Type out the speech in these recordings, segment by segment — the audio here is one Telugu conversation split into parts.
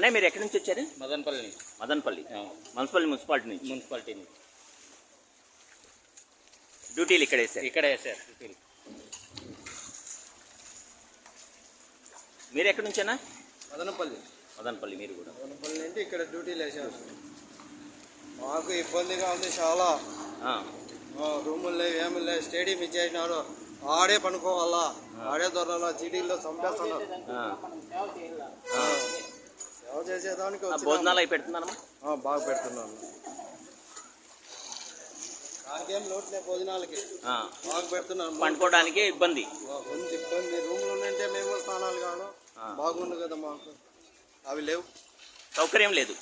అన్నయ్య మీరు ఎక్కడి నుంచి వచ్చారు? మదనపల్లి నుంచి. మదనపల్లి. ఆ, మున్సిపల్ మున్సిపాలిటీ నుంచి. మున్సిపాలిటీ నుంచి. డ్యూటీలు ఇక్కడ వేసారు ఇక్కడే సార్ డ్యూటీలు. మీరు ఎక్కడి నుంచేనా? మదనపల్లి. మదనపల్లి మీరు కూడా. మదనపల్లి నుండి ఇక్కడ డ్యూటీలు వేసారు మాకు ఇబ్బందిగా ఉంది చాలా. ఆ, ఆ, రూములు లేవు ఏమి లేవు. స్టేడియం ఇచ్చేసినారు. ఆడే పనుకోవాలా? ఆడే దొరాలా చీటీల్లో చంపేస్తున్నారు సేవ చేసేదానికి. భోజనాలు అవి పెడుతున్నానమ్మా. బాగా పెడుతున్నాను. నాకేం లోట్లే భోజనాలకి. బాగా పెడుతున్నాను. పండుకోవడానికి ఇబ్బంది. రూమ్లు ఉంటే మేము స్నానాలు కాను. బాగుండు కదా మాకు. అవి లేవు. సౌకర్యం లేదు.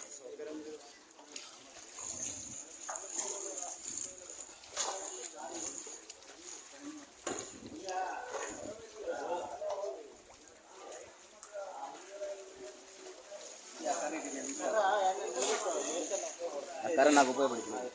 ఆ నాకు ఉపయోగపడుతుంది.